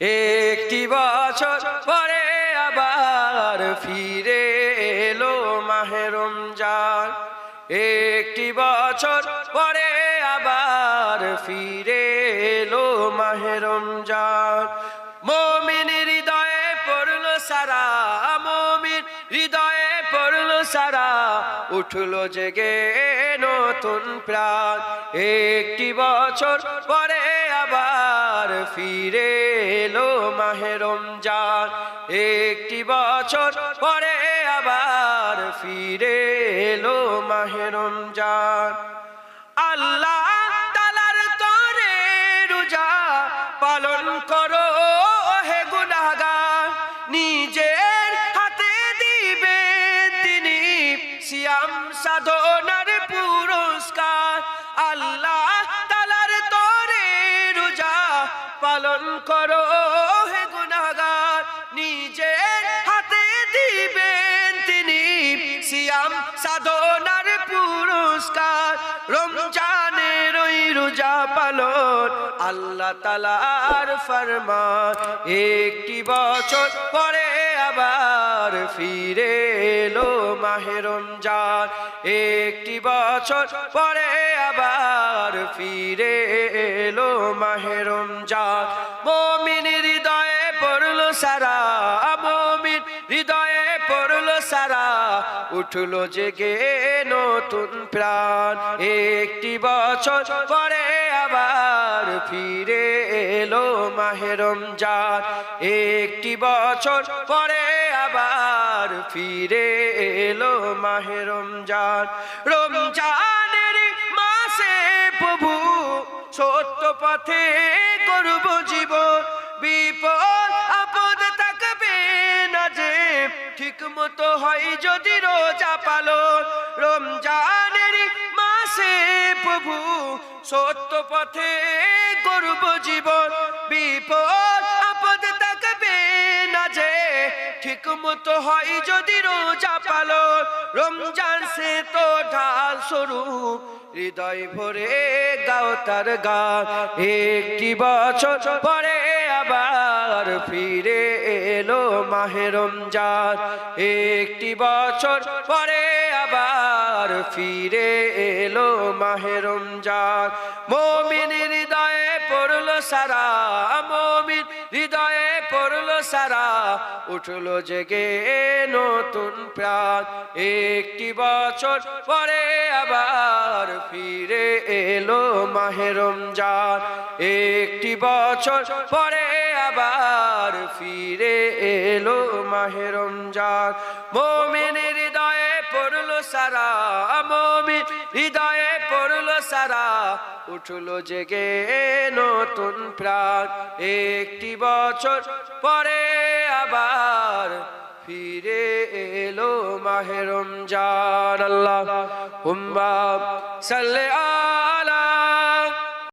একটি বছর পরে আবার ফিরে এলো মাহেরম যার একটি বছর পরে আবার ফিরে এলো মাহেরম যার মমিন হৃদয়ে পড়ল সারা, মমিন হৃদয়ে সারা উঠল জেগে নতুন প্রাণ। একটি বছর পরে আবার ফিরে এলো মাহেরম যান একটি বছর পরে আবার ফিরে এলো মাহেরম যান আল্লাহ সিয়াম সাধনার পুরস্কার, আল্লাহ তালার তরে রোজা পালন করো হে গুনাহগার। নিজের হাতে দিবেন তিনি সিয়াম সাধনার পুরস্কার। রমজানের ওই রোজা পালন আল্লাহ তালার ফরমান। একটি বছর পরে ফিরে এলো মাহেরম যান একটি বছর পরে আবার ফিরে এলো মাহেরম যান মমিন হৃদয়ে পড়ল সারা উঠল জেগে নতুন প্রাণ। একটি বছর পরে আবার ফিরে এলো মাহেরম রমজান। একটি বছর পরে আবার ফিরে এলো মাহে রমজান। রমজানের মাসে প্রভু সত্য পথে করব জীবন। বিপদ আপদ ঠিক মতো হয় যদি রোজা পালো রমজানের মাসে প্রভু সত্য পথে করব জীবন বিপদ ঠিক মতো হয় যদি রোজা পালন, রমজান সে তো ঢাল স্বরূপ। হৃদয় ভরে গাও তার গান, একটি বছর পরে আবার ফিরে এলো মাহে রমজান। একটি বছর পরে আবার ফিরে এলো মাহে রমজান। মমিন সারা, মমিন হৃদয়ে পড়ল সারা, উঠল জেগে নতুন প্রাণ। একটি বছর পরে আবার ফিরে এলো মাহেরম রমজান। একটি বছর পরে আবার ফিরে এলো মাহেরম রমজান। মমিন সারা মমি হৃদয়ে পড়ল সারা, উঠল জেগে নতুন প্রাণ। একটি বছর পরে আবার ফিরে এলো মাহেরম জার আল্লাহ হুম্বা সাল্লে